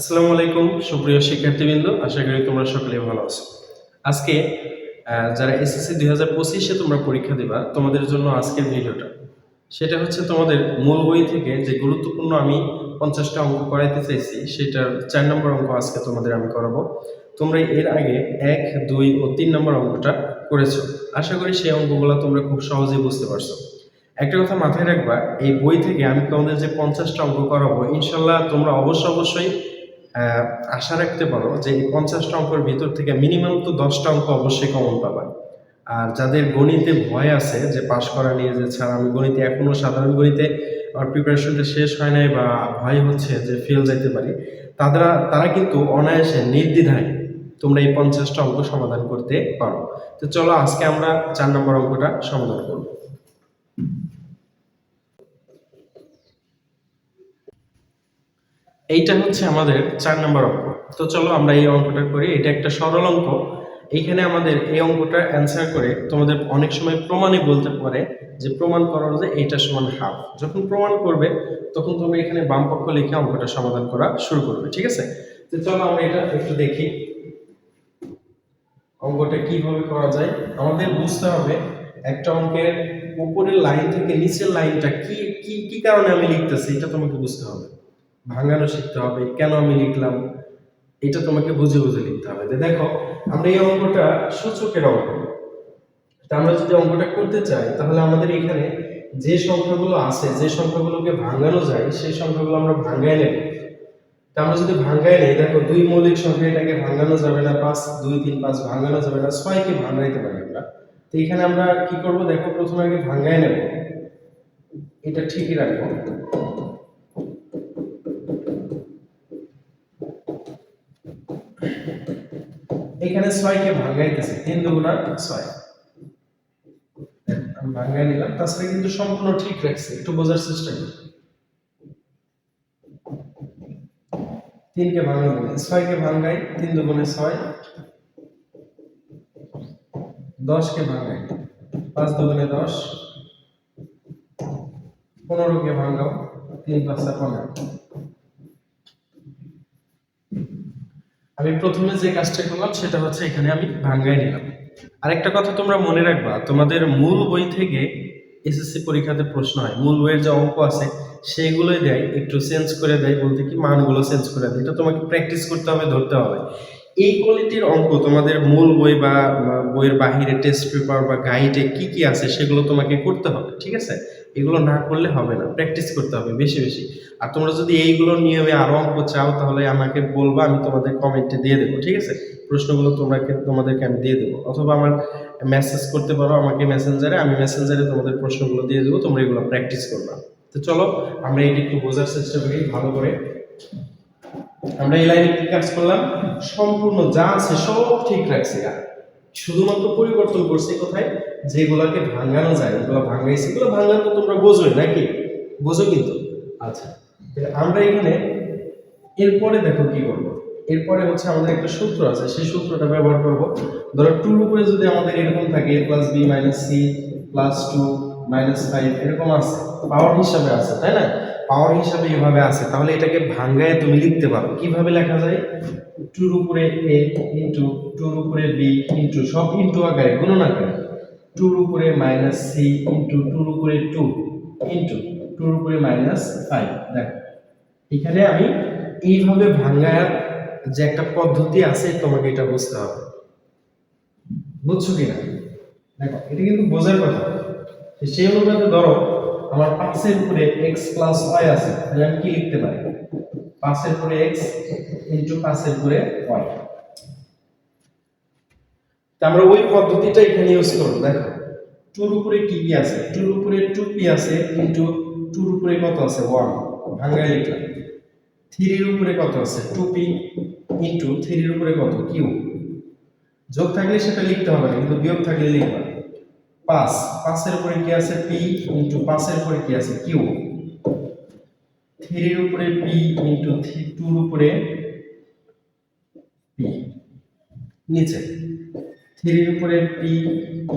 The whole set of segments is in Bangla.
আসসালামু আলাইকুম, সুপ্রিয় শিক্ষার্থীবৃন্দ, আশা করি তোমরা সকলে ভালো আছো। আজকে যারা এসএসসি দুই হাজার পঁচিশে তোমরা পরীক্ষা দিবা, তোমাদের জন্য আজকের ভিডিওটা। সেটা হচ্ছে তোমাদের মূল বই থেকে যে গুরুত্বপূর্ণ আমি পঞ্চাশটা অঙ্ক করাইতে চাইছি, সেটার চার নম্বর অঙ্ক আজকে তোমাদের আমি করাবো। তোমরা এর আগে এক, দুই ও তিন নম্বর অঙ্কটা করেছ। আশা করি সেই অঙ্কগুলো তোমরা খুব সহজেই বুঝতে পারছ। একটা কথা মাথায় রাখবা, এই বই থেকে আমি তোমাদের যে পঞ্চাশটা অঙ্ক করাবো, ইনশাল্লাহ তোমরা অবশ্য অবশ্যই আশা রাখতে পারো যে এই পঞ্চাশটা অঙ্কের ভিতর থেকে মিনিমাম তো দশটা অঙ্ক অবশ্যই কমন পাবা। আর যাদের গণিতে ভয় আছে যে পাশ করা নিয়ে যে ছাড়া আমি গণিতে এখনও সাধারণ গণিতে আমার প্রিপারেশনটা শেষ হয় নাই বা ভয় হচ্ছে যে ফেল যাইতে পারি তারা তারা কিন্তু অনায়াসে নির্দ্বিধায় তোমরা এই পঞ্চাশটা অঙ্ক সমাধান করতে পারো। তো চলো আজকে আমরা চার নম্বর অঙ্কটা সমাধান করব। এইটা হচ্ছে আমাদের চার নম্বর অঙ্ক। তো চলো আমরা এই অঙ্কটা করি। এটা একটা সরল অঙ্ক। এইখানে আমাদের এই অঙ্কটা অ্যান্সার করে তোমাদের অনেক সময় প্রমাণই বলতে পারে যে প্রমাণ করো যে এইটা সমান হাফ যখন প্রমাণ করবে, তখন তুমি এখানে বাম পক্ষ লিখে অঙ্কটা সমাধান করা শুরু করবে, ঠিক আছে? তো চলো আমরা এটা একটু দেখি। অঙ্কটা কীভাবে করা যায়? আমাদের বুঝতে হবে একটা অঙ্কের উপরের লাইন থেকে নিচের লাইনটা কি কি কি কারণে আমি লিখতেছি, এটা তোমাকে বুঝতে হবে। ভাঙানো শিখতে হবে, কেন আমি লিখলাম? এটা তোমাকে বুঝে বুঝে লিখতে হবে। দেখো, আমরা এই অঙ্কটা সূচকের অঙ্ক। তা আমরা যদি অঙ্কটা করতে চাই, তাহলে আমাদের এখানে যে সংখ্যাগুলো আছে, যে সংখ্যাগুলোকে ভাঙানো যায়, সেই সংখ্যাগুলো আমরা ভাঙায় নেব। তা আমরা যদি ভাঙায় নেই, দেখো দুই মৌলিক সংখ্যা এটাকে ভাঙানো যাবে না, পাঁচ, দুই, তিন, পাঁচ ভাঙানো যাবে না, ছয়কে ভাঙাইতে পারি আমরা। তো এখানে আমরা কি করব? দেখো, প্রথমে আগে ভাঙায় নেব। এটা ঠিকই রাখব। এখানে ছয়কে ভাঙাইতেছে তিন দুগুণা ছয়। আমি ভাঙাই নিলাম, তাছাড়া কিন্তু সম্পূর্ণ ঠিক রাখছে, একটু বোঝার চেষ্টা করি। তিনকে ভাঙাই দিলে ছয়কে ভাঙাই তিন দুগুণে ছয়। দশকে ভাঙাই পাঁচ দুগুণে দশ। পনেরোকে ভাঙাও তিন পাঁচটা পনেরো। আমি প্রথমে যে কাজটা করলাম, সেটা হচ্ছে এখানে আমি ভাঙ্গাই নিলাম। আরেকটা কথা তোমরা মনে রাখবা, তোমাদের মূল বই থেকে এসএসসি পরীক্ষাতে প্রশ্ন হয়। মূল বইয়ের যে অঙ্ক আছে সেইগুলোই দেয়, একটু চেঞ্জ করে দেয়, বলতে কি মানগুলো চেঞ্জ করে দেয়। এটা তোমাকে প্র্যাকটিস করতে হবে, ধরতে হবে। এই কোয়ালিটির অঙ্ক, তোমাদের মূল বই বা বা বইয়ের বাহিরে টেস্ট পেপার বা গাইডে কি কি আছে, সেগুলো তোমাকে করতে হবে, ঠিক আছে? এগুলো না করলে হবে না প্র্যাকটিস করতে হবে বেশি বেশি। আর তোমরা যদি এইগুলো নিয়মে আরও অঙ্ক চাও, তাহলে আমাকে বলবা, আমি তোমাদের কমেন্টে দিয়ে দেবো, ঠিক আছে? প্রশ্নগুলো তোমাকে, তোমাদেরকে আমি দিয়ে দেবো। অথবা আমার মেসেজ করতে পারো আমাকে মেসেঞ্জারে আমি মেসেঞ্জারে তোমাদের প্রশ্নগুলো দিয়ে দেবো, তোমরা এগুলো প্র্যাকটিস করবা। তো চলো, আমরা এটা একটু বোঝার চেষ্টা করি, ভালো করে। আমরা এই লাইনে কি কাজ করলাম? সম্পূর্ণ যা আছে সব ঠিক রাখছি। আর শুধুমাত্র পরিবর্তন করছে কোথায়? যেগুলাকে ভাঙানো যায়, এগুলো ভাঙাই সেগুলো ভাঙানো তো তোমরা বোঝোই, নাকি? বোঝো কিন্তু। আচ্ছা আমরা এখানে এরপরে দেখো কি করব। এরপরে হচ্ছে আমাদের একটা সূত্র আছে, সেই সূত্রটা ব্যবহার করব। ধরো টুর উপরে যদি আমাদের এরকম থাকে A plus B minus C plus two minus five এরকম আছে পাওয়ার হিসাবে আছে, তাই না? পাওয়ার হিসাবে এভাবে আছে, তাহলে এটাকে ভাঙ্গায় তুমি লিখতে পারো। কীভাবে লেখা যায়? টুর উপরে এ ইন্টু টুর উপরে বি ইন্টু সব ইন্টু আকারে গুণন আকারে টুর উপরে মাইনাস সি ইন্টু টুর উপরে টু ইন্টু টুর উপরে মাইনাস ফাইভ দেখো, এখানে আমি এইভাবে ভাঙ্গার যে একটা পদ্ধতি আছে, তোমাকে এটা বুঝতে হবে। বুঝছ কিনা? দেখো, এটা কিন্তু বোঝার কথা। সেই অনুপাতে ধরো আমার পাঁচের উপরে এক্স প্লাস ওয়াই আছে, তাহলে আমি কি লিখতে পারি? পাঁচের উপরে এক্স ইন্টু পাঁচের উপরে ওয়াই তা আমরা ওই পদ্ধতিটা এখানে ইউজ করব, দেখো। টুর উপরে কি কি আছে? টুর উপরে টু পি আছে ইন্টু টুর উপরে কত আছে? ওয়ান ভাঙ্গায় লিখলাম। থ্রির উপরে কত আছে? টু পি ইন্টু থ্রির উপরে কত? কিউ যোগ থাকলে সেটা লিখতে হবে কিন্তু বিয়োগ থাকলে লিখবা। পাঁচ। পাঁচের উপরে কি আছে? পি ইন্টু পাঁচের উপরে কি আছে? কিউ। থ্রির উপরে পি ইন্টু টুর উপরে পি। নিচে। থ্রির উপরে পি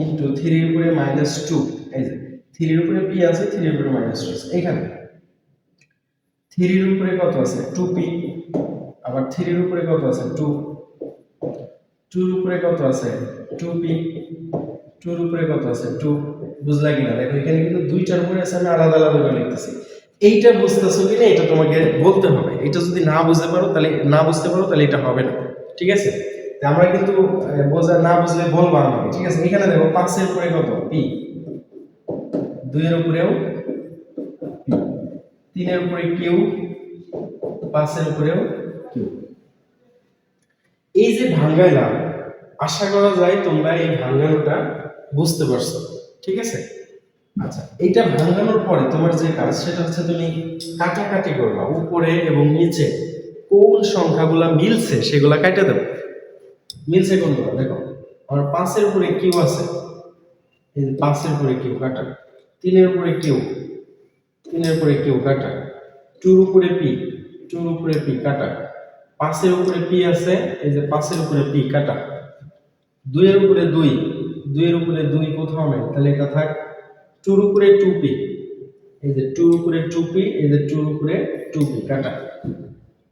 ইন্টু থ্রির উপরে মাইনাস টু। এই যে, থ্রির উপরে পি আছে, থ্রির উপরে মাইনাস টু আছে। এখানে থ্রির উপরে কত আছে? Two P. আবার থ্রির উপরে কত আছে? টু। টুর উপরে কত আছে? Two P. টুর উপরে কত আছে? টু, বুঝলা কিনা? দেখো, এখানে কিন্তু দুইটার উপরে আছে, আমি আলাদা আলাদা করে লিখতেছি। এইটা বুঝতেছো কিনা, এটা তোমাকে বলতে হবে। এটা যদি না বুঝতে পারো, তাহলে না বুঝতে পারো, তাহলে এটা হবে না। ঠিক আছে? আমরা কিন্তু বোঝা না বুঝলে বলব আমাকে। ঠিক আছে? এখানে দেখো, পাঁচের উপরে কত? পি। দুইয়ের উপরেও তিনের উপরে কিউ, পাঁচের উপরেও কিউ। এই যে ভাঙ্গাইলাম, আশা করা যায় তোমরা এই ভাঙ্গানোটা বুঝতে পারছ? ঠিক আছে? আচ্ছা এটা ভাঙানোর পরে তোমার যে কাজ, সেটা হচ্ছে তুমি কাটাকাটি করবা উপরে এবং নিচে। কোন সংখ্যাগুলা মিলছে সেগুলা কাটা দেবো। মিলছে কোনগুলো? দেখো, আমার পাঁচের উপরে কিউ আছে। পাঁচের উপরে কিউ কাটা। তিনের উপরে কিউ। তিনের উপরে কিউ কাটা। টুর উপরে পি। টুর উপরে পি কাটা। পাঁচের উপরে পি আছে, এই যে পাঁচের উপরে পি কাটা। দুইয়ের উপরে দুই। দুইয়ের উপরে দুই কোথাও নেই। তাহলে এটা থাক, টুর উপরে টু পি। এই যে টুর উপরে টু পি, এই যে টুর উপরে টু পি, কাটা।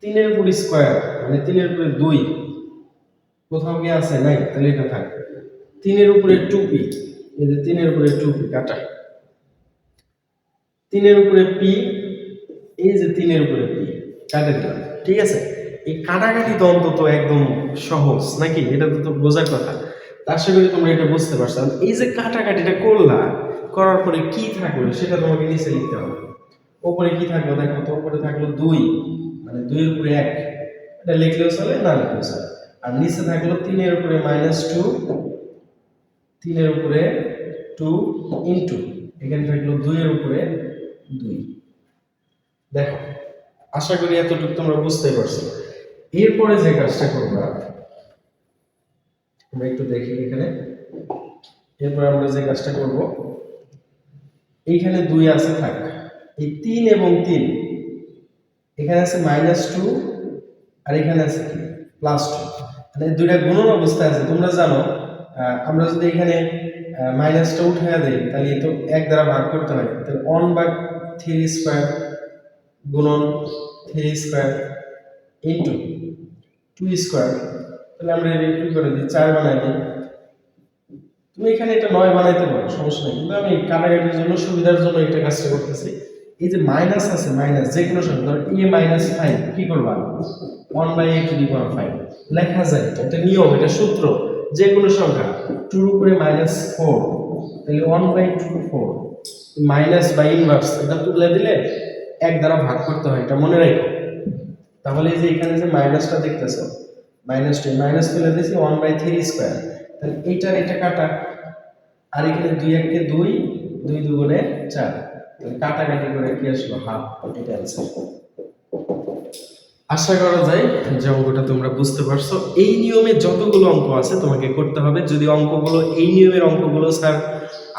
তিনের উপরে স্কোয়ার মানে তিনের উপরে দুই। কোথাও কি আছে? নাই। তাহলে এটা থাক, তিনের উপরে টু পি। এই যে তিনের উপরে টু পি, কাটা। তিনের উপরে পি, এই যে তিনের উপরে পি, কাটে দিলাম। ঠিক আছে? এই কাটাকাটি তো অন্তত একদম সহজ, নাকি? এটা তো বোঝার কথা। আশা করি তোমরা এটা বুঝতে পারছ। এই যে কাটাকাটিটা করলা, করার পরে কি থাকল সেটা তোমাকে নিচে লিখতে হবে। ওপরে কি থাকল দেখো তো, ওপরে থাকল দুই মানে দুইয়ের উপরে এক। এটা লিখলেও চলে, না লিখলেও চলে। আর নিচে থাকল তিনের উপরে মাইনাস টু তিনের উপরে টু ইন্টু এখানে থাকল দুইয়ের উপরে দুই। দেখো, আশা করি এতটুকু তোমরা বুঝতে পারছ। এরপরে যে কাজটা করবা আমরা একটু দেখি এখানে। এরপর আমরা যে কাজটা করব, এইখানে দুই আছে থাক। এই তিন এবং তিন, এখানে আছে মাইনাস টু আর এখানে আছে কি? প্লাস টু মানে দুইটা গুণন অবস্থায় আছে। তোমরা জানো আমরা যদি এখানে মাইনাসটা উঠাইয়া দিই, তাহলে তো এক দ্বারা ভাগ করতে হয়। তাহলে অন বা থ্রি স্কোয়ার গুণন three square into two square তাহলে আমরা এটা কি করে দিই? চার বানাই দিই। তুমি এখানে এটা নয় বানাইতে পারো, সমস্যা নেই। কিন্তু আমি কাটাকাটির জন্য, সুবিধার জন্য এটা কাজটা করতেছি। এই যে মাইনাস আছে মাইনাস যে কোনো সংখ্যা ধরো এ মাইনাস ফাইভ কি করবা one by A to the power five লেখা যায় এটা এটা নিয়ম, এটা সূত্র। যে কোনো সংখ্যা টুর উপরে মাইনাস ফোর তাহলে one by two four minus by inverse এটা তুলে দিলে এক দ্বারা ভাগ করতে হয়, এটা মনে রাখো। তাহলে এই যে এখানে যে মাইনাসটা দেখতেছো মাইনাস টু মাইনাস তুলে দিয়েছি ওয়ান বাই থ্রি স্কোয়ার তাহলে এইটার এটা কাটা। আর এখানে দুই এককে দুই দুই দুগুণে চার। তাহলে কাটাকাটি করে কি আসলো? হাফ এটা অ্যান্সার আশা করা যায় যে অঙ্কটা তোমরা বুঝতে পারছ। এই নিয়মে যতগুলো অঙ্ক আছে তোমাকে করতে হবে। যদি অঙ্কগুলো এই নিয়মের অঙ্কগুলো, স্যার,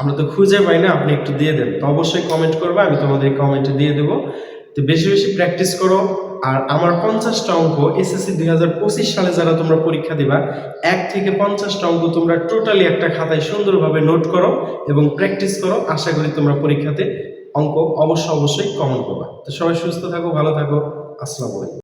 আমরা তো খুঁজে পাই না, আপনি একটু দিয়ে দেন। তো অবশ্যই কমেন্ট করবে, আমি তোমাদের কমেন্টে দিয়ে দেবো। তো বেশি বেশি প্র্যাকটিস করো। আর আমার পঞ্চাশটা অঙ্ক এসএসসি দুই হাজার পঁচিশ সালে যারা তোমরা পরীক্ষা দিবা, এক থেকে পঞ্চাশটা অঙ্ক তোমরা টোটালি একটা খাতায় সুন্দরভাবে নোট করো এবং প্র্যাকটিস করো। আশা করি তোমরা পরীক্ষাতে অঙ্ক অবশ্য অবশ্যই কমন করবা তো সবাই সুস্থ থাকো, ভালো থাকো। আসসালামু আলাইকুম।